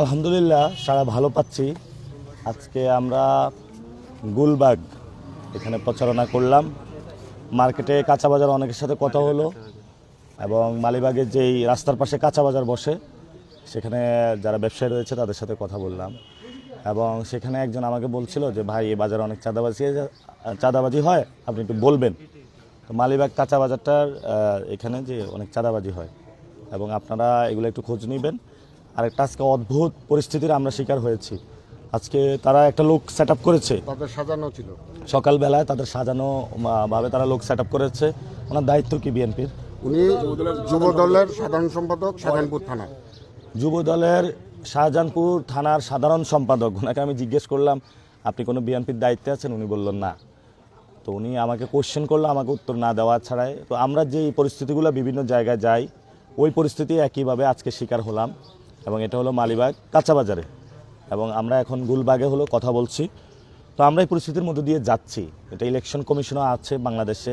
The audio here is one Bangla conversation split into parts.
আলহামদুলিল্লাহ, সারা ভালো পাচ্ছি। আজকে আমরা গুলবাগ এখানে প্রচারণা করলাম। মার্কেটে কাঁচা বাজার অনেকের সাথে কথা হলো এবং মালিবাগের যেই রাস্তার পাশে কাঁচা বাজার বসে, সেখানে যারা ব্যবসায়ী রয়েছে তাদের সাথে কথা বললাম। এবং সেখানে একজন আমাকে বলছিল যে, ভাই, এই বাজারে অনেক চাঁদাবাজি চাঁদাবাজি হয়, আপনি একটু বলবেন। তো মালিবাগ কাঁচা বাজারটার এখানে যে অনেক চাঁদাবাজি হয়। এবং আপনারা এগুলো একটু খোঁজ নেবেন। আর একটা আজকে অদ্ভুত পরিস্থিতির আমরা শিকার হয়েছি। আজকে তারা একটা লোক সেট করেছে। তাদের সাজানো ছিল। সকালবেলায় তাদের সাজানো ভাবে তারা লোক সেট করেছে। ওনার দায়িত্ব কি বিএনপির? উনি যুব দলের সাধারণ সম্পাদক শাহজাহানপুর থানা যুব দলের শাহজাহানপুর থানার সাধারণ সম্পাদক। ওনাকে আমি জিজ্ঞেস করলাম আপনি কোনো বিএনপির দায়িত্বে আছেন? উনি বললেন না। তো উনি আমাকে কোশ্চেন করল, আমাকে উত্তর না দেওয়া ছাড়াই। তো আমরা যে পরিস্থিতিগুলো বিভিন্ন জায়গায় যাই, ওই পরিস্থিতি একইভাবে আজকে শিকার হলাম এবং এটা হলো মালিবাগ কাঁচা বাজারে। এবং আমরা এখন গুলবাগে হলো কথা বলছি। তো আমরা এই পরিস্থিতির মধ্যে দিয়ে যাচ্ছি। এটা ইলেকশন কমিশনও আছে বাংলাদেশে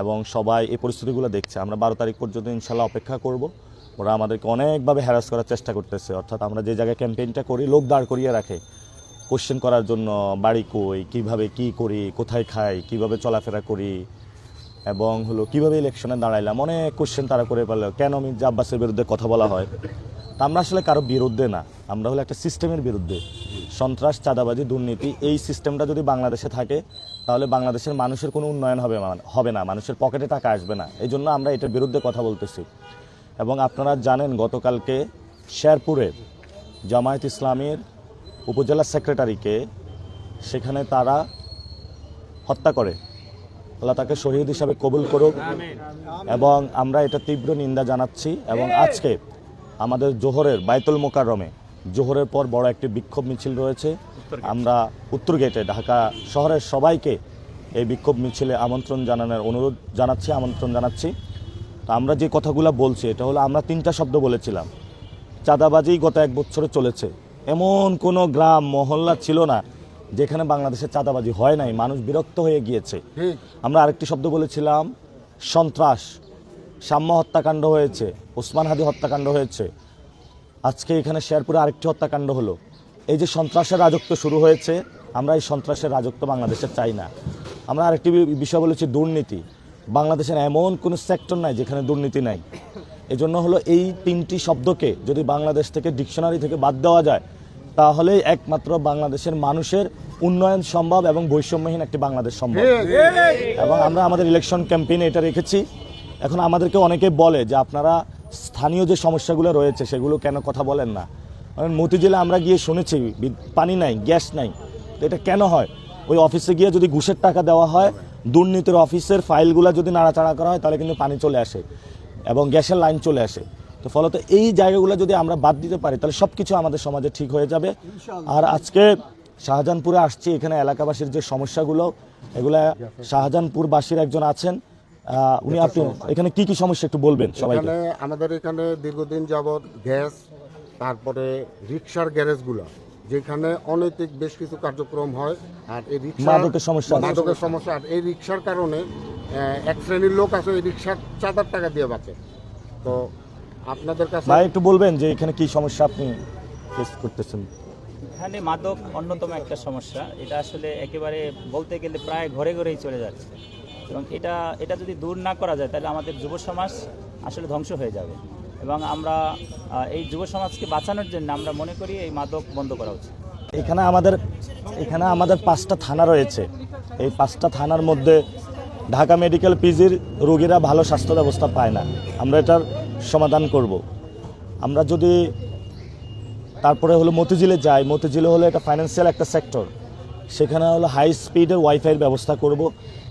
এবং সবাই এই পরিস্থিতিগুলো দেখছে। আমরা বারো তারিখ পর্যন্ত ইনশাল্লাহ অপেক্ষা করব। ওরা আমাদেরকে অনেকভাবে হ্যারাস করার চেষ্টা করতেছে। অর্থাৎ আমরা যে জায়গায় ক্যাম্পেইনটা করি, লোক দাঁড় করিয়ে রাখে। কোশ্চেন করার জন্য বাড়ি কই, কীভাবে কি করি, কোথায় খাই, কীভাবে চলাফেরা করি, এবং হলো কীভাবে ইলেকশনে দাঁড়াইলাম, অনেক কোশ্চেন তারা করে পারল কেন মির্জা আব্বাসের বিরুদ্ধে কথা বলা হয়। তা আমরা আসলে কারও বিরুদ্ধে না, আমরা হলো একটা সিস্টেমের বিরুদ্ধে। সন্ত্রাস, চাঁদাবাজি, দুর্নীতি, এই সিস্টেমটা যদি বাংলাদেশে থাকে, তাহলে বাংলাদেশের মানুষের কোনো উন্নয়ন হবে হবে না, মানুষের পকেটে টাকা আসবে না। এই জন্য আমরা এটার বিরুদ্ধে কথা বলতেছি। এবং আপনারা জানেন গতকালকে শেরপুরে জামায়াত ইসলামের উপজেলা সেক্রেটারিকে সেখানে তারা হত্যা করে। আল্লাহ তাকে শহীদ হিসাবে কবুল করুক এবং আমরা এটা তীব্র নিন্দা জানাচ্ছি এবং আজকে আমাদের জোহরের বাইতুল মোকাররমে, জোহরের পর বড় একটি বিক্ষোভ মিছিল রয়েছে। আমরা উত্তর গেটে, ঢাকা শহরের সবাইকে এই বিক্ষোভ মিছিলে আমন্ত্রণ জানানোর অনুরোধ জানাচ্ছি, আমন্ত্রণ জানাচ্ছি। তো আমরা যে কথাগুলো বলছি, এটা হলো আমরা তিনটা শব্দ বলেছিলাম। চাঁদাবাজি গত এক বছরে চলেছে। এমন কোনো গ্রাম মহল্লা ছিল না যেখানে বাংলাদেশে চাঁদাবাজি হয় নাই মানুষ বিরক্ত হয়ে গিয়েছে। আমরা আরেকটি শব্দ বলেছিলাম সন্ত্রাস। সাম্য হত্যাকাণ্ড হয়েছে ওসমান হাদি হত্যাকাণ্ড হয়েছে। আজকে এখানে শেরপুরে আরেকটি হত্যাকাণ্ড হলো। এই যে সন্ত্রাসের রাজত্ব শুরু হয়েছে আমরা এই সন্ত্রাসের রাজত্ব বাংলাদেশে চাই না। আমরা আরেকটি বিষয় বলেছি দুর্নীতি। বাংলাদেশের এমন কোনো সেক্টর নাই যেখানে দুর্নীতি নাই। এজন্য হলো এই তিনটি শব্দকে যদি বাংলাদেশ থেকে ডিকশনারি থেকে বাদ দেওয়া যায় তাহলে একমাত্র বাংলাদেশের মানুষের উন্নয়ন সম্ভব এবং বৈষম্যহীন একটি বাংলাদেশ সম্ভব। এবং আমরা আমাদের ইলেকশন ক্যাম্পেইনে এটা রেখেছি। এখন আমাদেরকে অনেকে বলে যে আপনারা স্থানীয় যে সমস্যাগুলো রয়েছে সেগুলো কেন কথা বলেন না। কারণ মতিঝিলে আমরা গিয়ে শুনেছি পানি নাই গ্যাস নাই। তো এটা কেন হয়? ওই অফিসে গিয়ে যদি ঘুষের টাকা দেওয়া হয় দুর্নীতির অফিসের ফাইলগুলো যদি নাড়াচাড়া করা হয় তাহলে কিন্তু পানি চলে আসে। এবং গ্যাসের লাইন চলে আসে। তো ফলত এই জায়গাগুলো যদি আমরা বাদ দিতে পারি তাহলে সব কিছু আমাদের সমাজে ঠিক হয়ে যাবে। আর আজকে শাহজাহানপুরে আসছি এখানে এলাকাবাসীর যে সমস্যাগুলো এগুলা শাহজাহানপুরবাসীর একজন আছেন। উনি আপনি এখানে কি কি সমস্যা একটু বলবেন সবাইকে? এখানে আমাদের এখানে দীর্ঘদিন যাবৎ গ্যাস তারপরে রিক্সার গ্যারেজগুলো যেখানে অনৈতিক বেশ কিছু কার্যক্রম হয়। আর এই রিক্সা মাদকের সমস্যা মাদকের সমস্যা। আর এই রিক্সার কারণে এক শ্রেণির লোক আছে এই রিক্সার চাঁদার টাকা দিয়ে বাঁচে। তো আপনাদের কাছে ভাই একটু বলবেন যে এখানে কি সমস্যা আপনি ফেস করতেছেন? এখানে মাদক অন্যতম একটা সমস্যা। এটা আসলে একেবারে বলতে গেলে প্রায় ঘরে ঘরেই চলে যাচ্ছে। এবং এটা এটা যদি দূর না করা যায় তাহলে আমাদের যুব সমাজ আসলে ধ্বংস হয়ে যাবে। এবং আমরা এই যুব সমাজকে বাঁচানোর জন্য আমরা মনে করি এই মাদক বন্ধ করা উচিত। এখানে আমাদের এখানে আমাদের পাঁচটা থানা রয়েছে। এই পাঁচটা থানার মধ্যে ঢাকা মেডিকেল পিজির রোগীরা ভালো স্বাস্থ্য ব্যবস্থা পায় না। আমরা এটার সমাধান করব। আমরা যদি তারপরে হলো মতিঝিলে যাই, মতিঝিলে হলো এটা ফাইন্যান্সিয়াল একটা সেক্টর সেখানে হলো হাই স্পিডের ওয়াইফাইয়ের ব্যবস্থা করব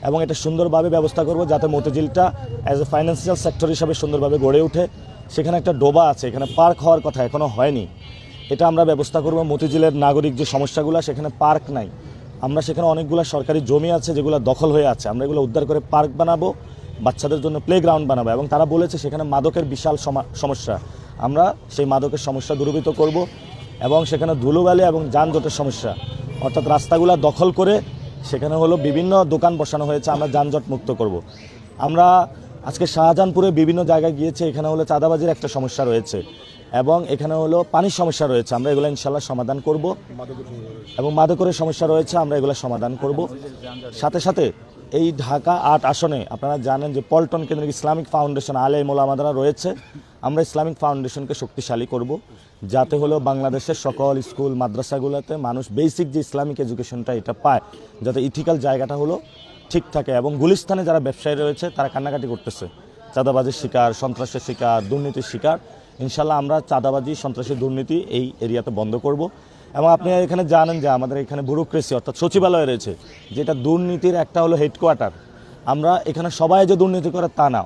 এবং এটা সুন্দরভাবে ব্যবস্থা করব যাতে মতিঝিলটা অ্যাজ এ ফাইন্যান্সিয়াল সেক্টর হিসাবে সুন্দরভাবে গড়ে ওঠে। সেখানে একটা ডোবা আছে, এখানে পার্ক হওয়ার কথা এখনও হয়নি। এটা আমরা ব্যবস্থা করব মতিঝিলের নাগরিক যে সমস্যাগুলো, সেখানে পার্ক নাই। আমরা সেখানে অনেকগুলো সরকারি জমি আছে যেগুলো দখল হয়ে আছে। আমরা এগুলো উদ্ধার করে পার্ক বানাবো, বাচ্চাদের জন্য প্লে গ্রাউন্ড বানাবো এবং তারা বলেছে সেখানে মাদকের বিশাল সমা- সমস্যা। আমরা সেই মাদকের সমস্যা দূরীভূত করব এবং সেখানে ধুলোবালি এবং যানজটের সমস্যা। অর্থাৎ রাস্তাগুলো দখল করে সেখানে হলো বিভিন্ন দোকান বসানো হয়েছে, আমরা যানজট মুক্ত করব। আমরা আজকে শাহজাহানপুরে বিভিন্ন জায়গায় গিয়েছে, এখানে হলো চাঁদাবাজির একটা সমস্যা রয়েছে এবং এখানে হলো পানির সমস্যা রয়েছে। আমরা এগুলো ইনশাল্লাহ সমাধান করব এবং মাদকের সমস্যা রয়েছে, আমরা এগুলো সমাধান করব। সাথে সাথে এই ঢাকা আট আসনে আপনারা জানেন যে পল্টন কেন্দ্রিক ইসলামিক ফাউন্ডেশন আলে মোলামাদারা রয়েছে। আমরা ইসলামিক ফাউন্ডেশনকে শক্তিশালী করব, যাতে হলো বাংলাদেশের সকল স্কুল, মাদ্রাসাগুলোতে মানুষ বেসিক যে ইসলামিক এডুকেশনটা এটা পায়, যাতে ইথিক্যাল জায়গাটা হলো ঠিক থাকে এবং গুলিস্তানে যারা ব্যবসায়ী রয়েছে, তারা কান্নাকাটি করতেছে। চাঁদাবাজির শিকার, সন্ত্রাসের শিকার, দুর্নীতির শিকার। ইনশাল্লাহ আমরা চাঁদাবাজি সন্ত্রাসী দুর্নীতি এই এরিয়াতে বন্ধ করব। এবং আপনি এখানে জানেন যে আমাদের এখানে ব্যুরোক্রেসি অর্থাৎ সচিবালয় রয়েছে, যেটা দুর্নীতির একটা হলো হেডকোয়ার্টার আমরা এখানে সবাই যে দুর্নীতি করে তা না।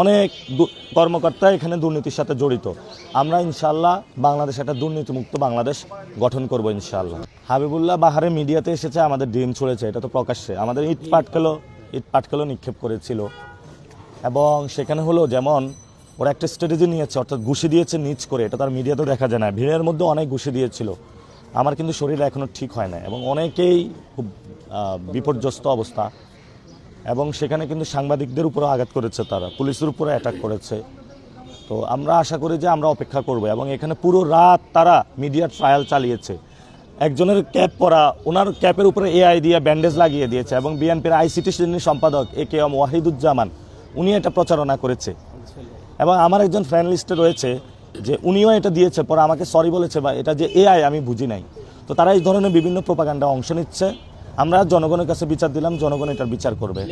অনেক কর্মকর্তা এখানে দুর্নীতির সাথে জড়িত। আমরা ইনশাল্লাহ বাংলাদেশ একটা দুর্নীতিমুক্ত বাংলাদেশ গঠন করব ইনশাল্লাহ হাবিবুল্লাহ বাহারে মিডিয়াতে এসেছে, আমাদের ডিম ছড়েছে, এটা তো প্রকাশ্যে। আমাদের ইট পাটকেলো ইট পাটকেলো নিক্ষেপ করেছিল। এবং সেখানে হলো যেমন, ওরা একটা স্ট্র্যাটেজি নিয়েছে, অর্থাৎ ঘুষি দিয়েছে নিচ করে, এটা তার মিডিয়াতেও দেখা যায় না। ভিড়ের মধ্যে অনেক ঘুষি দিয়েছিল। আমার কিন্তু শরীর এখনও ঠিক হয় না। এবং অনেকেই খুব বিপর্যস্ত অবস্থা। এবং সেখানে কিন্তু সাংবাদিকদের উপরে আঘাত করেছে তারা, পুলিশের উপরে অ্যাটাক করেছে। তো আমরা আশা করি যে আমরা অপেক্ষা করব এবং এখানে পুরো রাত তারা মিডিয়া ট্রায়াল চালিয়েছে। একজনের ক্যাপ পরা, ওনার ক্যাপের উপরে এআই দিয়ে ব্যান্ডেজ লাগিয়ে দিয়েছে এবং বিএনপির আইসিটি শ্রেণির সম্পাদক এ কে এম ওয়াহিদুজ্জামান, উনি এটা প্রচারণা করেছে। এবং আমার একজন ফ্রেন্ড লিস্টে রয়েছে যে উনিও এটা দিয়েছে, পরে আমাকে সরি বলেছে বা এটা যে এআই আমি বুঝি নাই। তো তারা এই ধরনের বিভিন্ন প্রোপাগান্ডা অংশ নিচ্ছে। আমরা জনগণের কাছে বিচার দিলাম জনগণ এটার বিচার করবে।